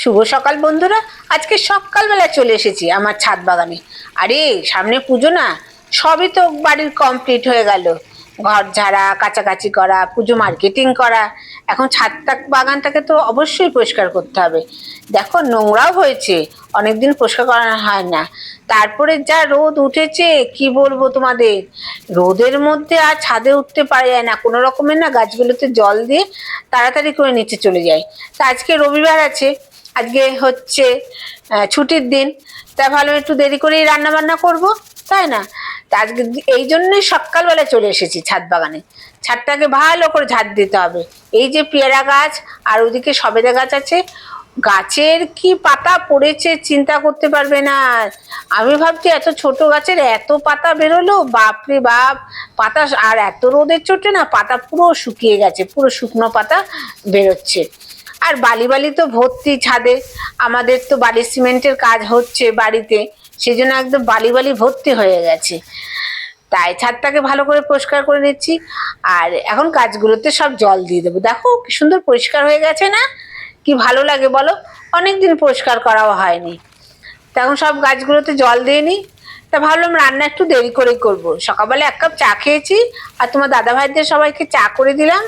শুভ সকাল বন্ধুরা। আজকে সকালবেলা চলে এসেছি আমার ছাদ বাগানে। আরে, সামনে পুজো না? সবই তো বাড়ির কমপ্লিট হয়ে গেল। ঘর ঝাড়া কাচাকাচি করা, পুজো মার্কেটিং করা। এখন ছাদটা বাগানটাকে তো অবশ্যই পরিষ্কার করতে হবে। দেখো, নোংরাও হয়েছে। অনেকদিন পরিষ্কার করা হয় না। তারপরে যা রোদ উঠেছে, কি বলব তোমাদের? রোদের মধ্যে আর ছাদে উঠতে পারা যায় না। কোনো রকমের না গাছগুলোতে জল দিয়ে তাড়াতাড়ি করে নিচে চলে যায়। তা আজকে রবিবার আছে। আজকে হচ্ছে ছুটির দিন। তা ভালো, একটু দেরি করেই রান্না বান্না করব, তাই না? তা আজকে এই জন্যই সকালবেলা চলে এসেছি ছাদ বাগানে। ছাদটাকে ভালো করে ঝাড় দিতে হবে। এই যে পেয়ারা গাছ, আর ওদিকে সবেদা গাছ আছে, গাছের কি পাতা পড়েছে চিন্তা করতে পারবে না। আমি ভাবছি এত ছোট গাছের এত পাতা বেরোলো, বাপরে বাপ! পাতা আর এত রোদের চোটে না, পাতা পুরো শুকিয়ে গেছে, পুরো শুকনো পাতা বেরোচ্ছে। আর বালি বালি তো ভর্তি ছাদে। আমাদের তো বালি সিমেন্টের কাজ হচ্ছে বাড়িতে সেই জন্য একদম বালি বালি ভর্তি হয়ে গেছে। তাই ছাদটাকে ভালো করে পরিষ্কার করে নিচ্ছি, আর এখন গাছগুলোতে সব জল দিয়ে দেবো। দেখো কি সুন্দর পরিষ্কার হয়ে গেছে না? কি ভালো লাগে বলো? অনেকদিন পরিষ্কার করাও হয়নি। তখন সব গাছগুলোতে জল দিয়ে নিই। তা ভাবলাম রান্না একটু দেরি করেই করব। সকালবেলা এক কাপ চা খেয়েছি, আর তোমার দাদা ভাইদের সবাইকে চা করে দিলাম।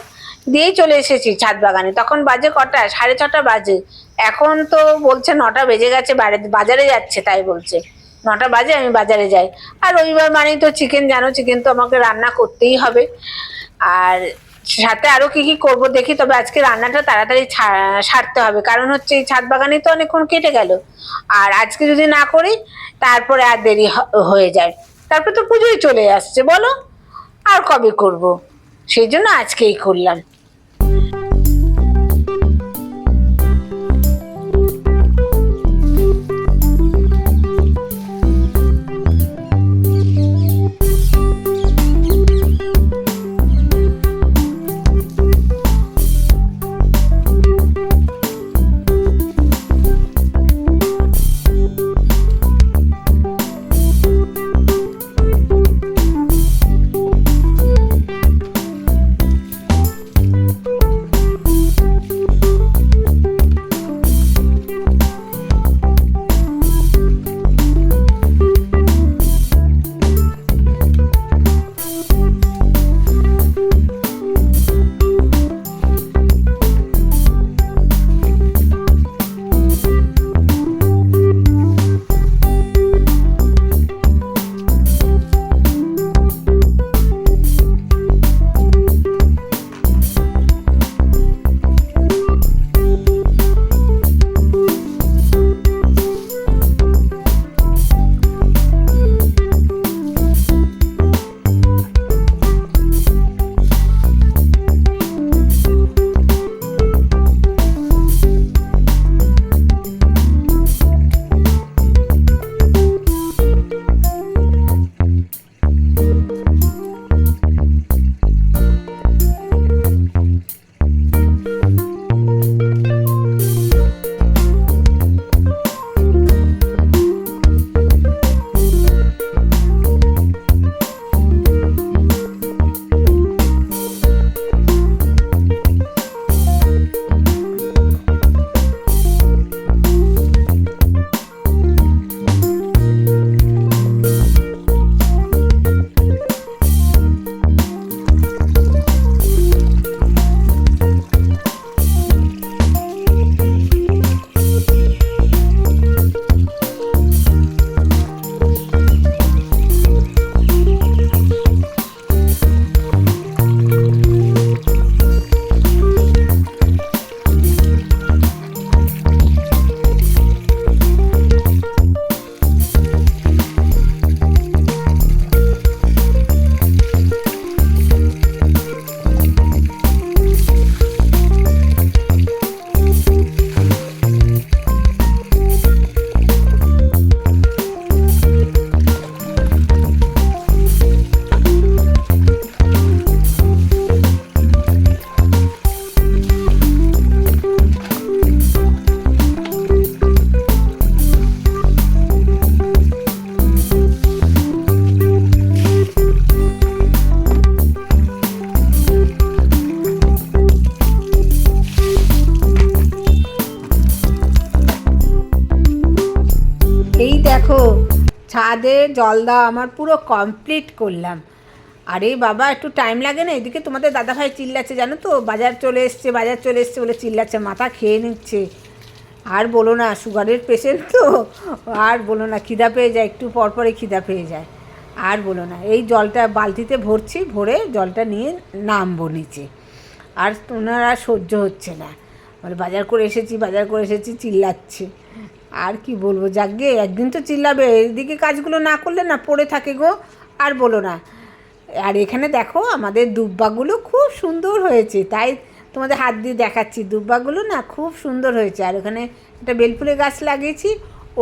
দিয়েই চলে এসেছি ছাদ বাগানে তখন বাজে কটা? সাড়ে ছটা বাজে। এখন তো বলছে নটা বেজে গেছে বাজারে যাচ্ছে তাই বলছে। নটা বাজে, আমি বাজারে যাই। আর রবিবার মানেই তো চিকেন, জানো চিকেন তো আমাকে রান্না করতেই হবে। আর সাথে আরও কি কি করব দেখি, তবে আজকে রান্নাটা তাড়াতাড়ি সারতে হবে। কারণ হচ্ছে এই ছাদ বাগানে তো অনেকক্ষণ কেটে গেল। আর আজকে যদি না করি, তারপরে আর দেরি হয়ে যায়। তারপর তো পুজোই চলে আসছে, বলো? আর কবে করব? সেই জন্য আজকেই করলাম। ছাদে জল দেওয়া আমার পুরো কমপ্লিট করলাম। আরে বাবা, একটু টাইম লাগে না? এদিকে তোমাদের দাদাভাই চিল্লাচ্ছে, জানো তো? বাজার চলে এসছে, বাজার চলে এসছে বলে চিল্লাচ্ছে, মাথা খেয়ে নিচ্ছে। আর বলো না, সুগারের পেশেন্ট তো? আর বলো না, খিদা পেয়ে যায়, একটু পর পরে খিদা পেয়ে যায়। আর বলো না, এই জলটা বালতিতে ভরছি, ভরে জলটা নিয়ে নামবো নিচে। আর ওনার সহ্য হচ্ছে না। বলে বাজার করে এসেছি, বাজার করে এসেছি, চিল্লাচ্ছে। আর কি বলব? যাকে একদিন তো চিল্লাবে, এদিকে কাজগুলো না করলে না পড়ে থাকে গো, আর বলো না। আর এখানে দেখো, আমাদের দুব্বাগুলো খুব সুন্দর হয়েছে। তাই তোমাদের হাত দিয়ে দেখাচ্ছি, দুব্বাগুলো না খুব সুন্দর হয়েছে। আর ওখানে একটা বেলফুলের গাছ লাগিয়েছি,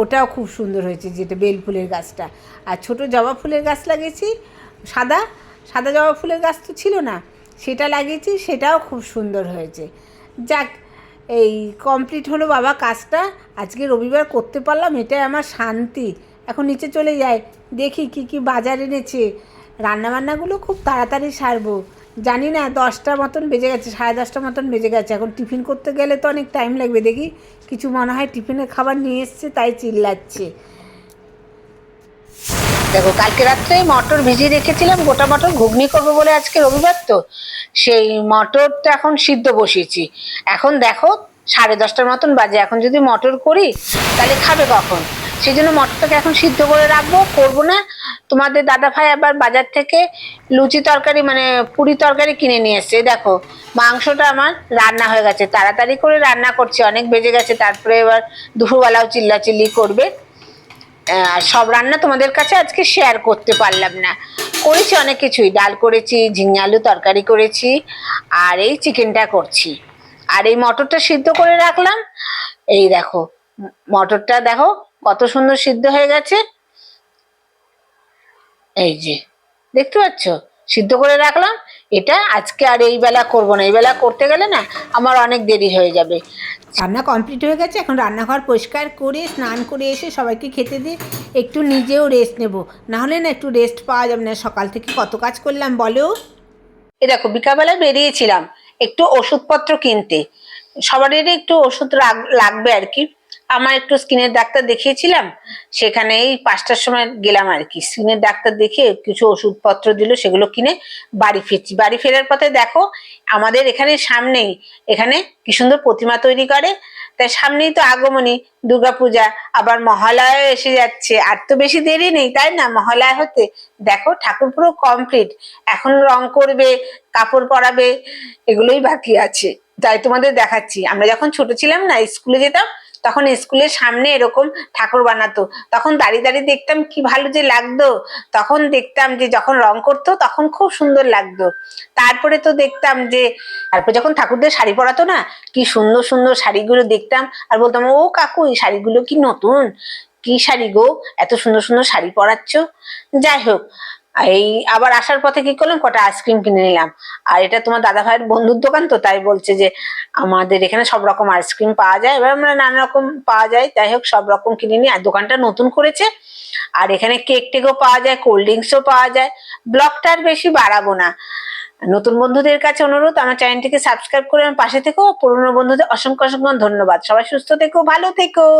ওটাও খুব সুন্দর হয়েছে, যেটা বেলফুলের গাছটা। আর ছোট জবা ফুলের গাছ লাগিয়েছি, সাদা সাদা জবা ফুলের গাছ তো ছিল না, সেটা লাগিয়েছি, সেটাও খুব সুন্দর হয়েছে। যাক এই কমপ্লিট হলো বাবা কাজটা। আজকে রবিবার করতে পারলাম, এটাই আমার শান্তি। এখন নিচে চলে যাই, দেখি কি কি বাজার এনেছে। রান্নাবান্নাগুলো খুব তাড়াতাড়ি সারবো। জানি না দশটার মতন বেজে গেছে, সাড়ে দশটার মতন বেজে গেছে। এখন টিফিন করতে গেলে তো অনেক টাইম লাগবে, দেখি। কিছু মনে হয় টিফিনের খাবার নিয়ে এসছে, তাই চিল্লাচ্ছে। দেখো, কালকে রাত্রে মটর ভিজিয়ে রেখেছিলাম, গোটা মটর ঘুগনি করব বলে আজকে রবিবার তো। সেই মটরটা এখন সিদ্ধ বসিয়েছি। এখন দেখো, সাড়ে দশটার মতন বাজে। এখন যদি মটর করি, তাহলে খাবে কখন? সেই জন্য মটরটাকে এখন সিদ্ধ করে রাখব, করব না। তোমাদের দাদা ভাই আবার বাজার থেকে লুচি তরকারি মানে পুরি তরকারি কিনে নিয়ে এসছে। দেখো, মাংসটা আমার রান্না হয়ে গেছে। তাড়াতাড়ি করে রান্না করছি, অনেক বেজে গেছে। তারপরে এবার দুপুরবেলাও চিল্লাচিল্লি করবে। সব রান্না তোমাদের কাছে আজকে শেয়ার করতে পারলাম না। করেছি অনেক কিছুই। ডাল করেছি, ঝিঙে আলু তরকারি করেছি, আর এই চিকেনটা করছি। আর এই মটরটা সিদ্ধ করে রাখলাম। এই দেখো, মটরটা দেখো, কত সুন্দর সিদ্ধ হয়ে গেছে। এই যে, দেখতে পাচ্ছ? সিদ্ধ করে রাখলাম। এটা আজকে আর এই বেলা করব না। এই বেলা করতে গেলে না আমার অনেক দেরি হয়ে যাবে। রান্না কমপ্লিট হয়ে গেছে। এখন রান্নাঘর পরিষ্কার করে স্নান করে এসে সবাইকে খেতে দিয়ে একটু নিজেও রেস্ট নেব। না হলে না একটু রেস্ট পাওয়া যাবে না। সকাল থেকে কত কাজ করলাম বলো? এ দেখো বিকালবেলায় বেরিয়েছিলাম একটু ওষুধপত্র কিনতে। সবারই একটু ওষুধ লাগবে আর কি। আমার একটু স্কিনের ডাক্তার দেখিয়েছিলাম সেখানে এই পাঁচটার সময় গেলাম আর কি। স্কিনের ডাক্তার দেখিয়ে কিছু ওষুধপত্র দিল, সেগুলো কিনে বাড়ি ফিরছি। বাড়ি ফেরার পথে দেখো, আমাদের এখানে সামনেই, এখানে কি সুন্দর প্রতিমা তৈরি করে, তাই সামনেই তো আগমনী, দুর্গাপূজা, আবার মহালয়া এসে যাচ্ছে। আর তো বেশি দেরি নেই, তাই না? মহালয়া হতে দেখো ঠাকুর পুরো কমপ্লিট এখন রং করবে, কাপড় পরাবে, এগুলোই বাকি আছে। তাই তোমাদের দেখাচ্ছি। আমরা যখন ছোট ছিলাম না, স্কুলে যেতাম তখন স্কুলের সামনে এরকম ঠাকুর বানাতো। তখন দাঁড়িয়ে দাঁড়িয়ে দেখতাম কি ভালো যে লাগতো। তখন দেখতাম যে যখন রং করতো তখন খুব সুন্দর লাগতো। তারপরে তো দেখতাম যে, তারপর যখন ঠাকুরদের শাড়ি পরাতো না, কি সুন্দর সুন্দর শাড়িগুলো দেখতাম আর বলতাম, ও কাকু, এই শাড়িগুলো কি নতুন? কি শাড়ি গো? এত সুন্দর সুন্দর শাড়ি পরাচ্ছ? যাই হোক এই আবার আসার পথে কি করলাম? কটা আইসক্রিম কিনে নিলাম। আর এটা তোমার দাদা ভাইয়ের বন্ধুর দোকান তো, তাই বলছে যে আমাদের এখানে সব রকম আইসক্রিম পাওয়া যায়। এবার আমরা নানা রকম পাওয়া যায়। যাই হোক, সব রকম কিনে নিই আর দোকানটা নতুন করেছে। আর এখানে কেক টেকও পাওয়া যায়, কোল্ড ড্রিঙ্কসও পাওয়া যায়। ব্লগটা আর বেশি বাড়াবো না। নতুন বন্ধুদের কাছে অনুরোধ, আমার চ্যানেলটিকে সাবস্ক্রাইব করে আমার পাশে থেকো। পুরনো বন্ধুদের অসংখ্য অসংখ্য ধন্যবাদ। সবাই সুস্থ থেকো, ভালো থেকো।